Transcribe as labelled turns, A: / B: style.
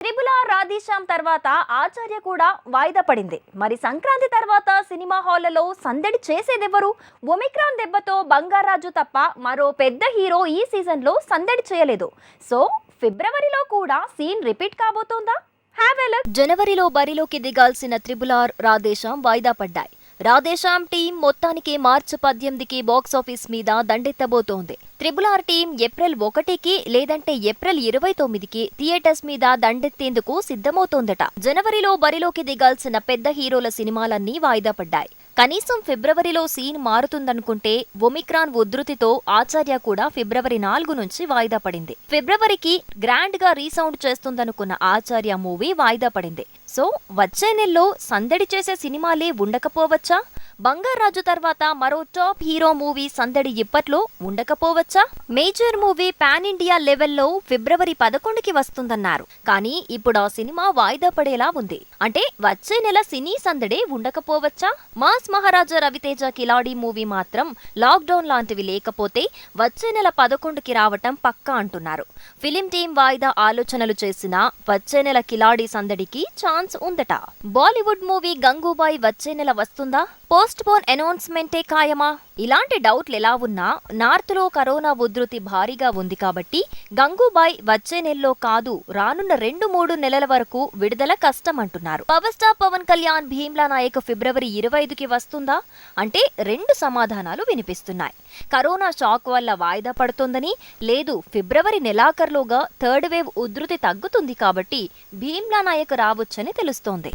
A: త్రిపుల రాధేశ్యామ్ తర్వాత ఆచార్య కూడా వాయిదా పడింది. మరి సంక్రాంతి తర్వాత సినిమా హాళ్ళలో సందడి చేసేదెవరు? ఒమిక్రాన్ దెబ్బతో బంగారాజు తప్ప మరో పెద్ద హీరో ఈ సీజన్లో సందడి చేయలేదు. సో ఫిబ్రవరిలో కూడా సీన్ రిపీట్ కాబోతోందా? హ్యావ్ జనవరిలో బరిలోకి దిగాల్సిన త్రిబులార్ రాధేశ్యామ్ వాయిదా పడ్డాయి. రాధేశ్యామ్ టీం మొత్తానికి మార్చి పద్దెనిమిదికి బాక్సాఫీస్ మీద దండెత్తబోతోంది. త్రిబుల్ ఆర్ టీం ఏప్రిల్ ఒకటికి లేదంటే ఏప్రిల్ ఇరవై తొమ్మిదికి థియేటర్స్ మీద దండెత్తేందుకు సిద్ధమవుతోందట. జనవరిలో బరిలోకి దిగాల్సిన పెద్ద హీరోల సినిమాలన్నీ వాయిదా పడ్డాయి. కనీసం ఫిబ్రవరిలో సీన్ మారుతుందనుకుంటే ఒమిక్రాన్ ఉధృతితో ఆచార్య కూడా ఫిబ్రవరి నాలుగు నుంచి వాయిదా పడింది. ఫిబ్రవరికి గ్రాండ్గా రీసౌండ్ చేస్తుందనుకున్న ఆచార్య మూవీ వాయిదా పడింది. సో వచ్చే నెలలో సందడి చేసే సినిమాలే ఉండకపోవచ్చా? బంగారాజు తర్వాత మరో టాప్ హీరో మూవీ సందడి ఇప్పట్లో ఉండకపోవచ్చా? మేజర్ మూవీ పాన్ ఇండియా లెవెల్లో ఫిబ్రవరి పదకొండుకి వస్తుందన్నారు. కానీ ఇప్పుడు ఆ సినిమా వాయిదా పడేలా ఉంది. అంటే వచ్చే నెల సినీ సందడే ఉండకపోవచ్చా? మాస్ మహారాజా రవితేజ కిలాడి మూవీ మాత్రం లాక్డౌన్ లాంటివి లేకపోతే వచ్చే నెల పదకొండుకి రావటం పక్కా అంటున్నారు. ఫిలిం టీం వాయిదా ఆలోచనలు చేసినా వచ్చే నెల కిలాడి సందడికి ఛాన్స్ ఉందట. బాలీవుడ్ మూవీ గంగూబాయ్ వచ్చే నెల వస్తుందా? పోస్ట్ పోన్ అనౌన్స్మెంటే ఖాయమా? ఇలాంటి డౌట్లు ఎలా ఉన్నా నార్త్లో కరోనా ఉధృతి భారీగా ఉంది కాబట్టి గంగూబాయ్ వచ్చే నెలలో కాదు రానున్న రెండు మూడు నెలల వరకు విడుదల కష్టం అంటున్నారు power star Pawan Kalyan Bheemla Nayak February ఇరవై ఐదుకి వస్తుందా? అంటే రెండు సమాధానాలు వినిపిస్తున్నాయి. కరోనా షాక్ వల్ల వాయిదా పడుతోందని లేదు ఫిబ్రవరి నెలాఖరులోగా థర్డ్ వేవ్ ఉధృతి తగ్గుతుంది కాబట్టి భీమ్లా నాయక్ రావచ్చని తెలుస్తోంది.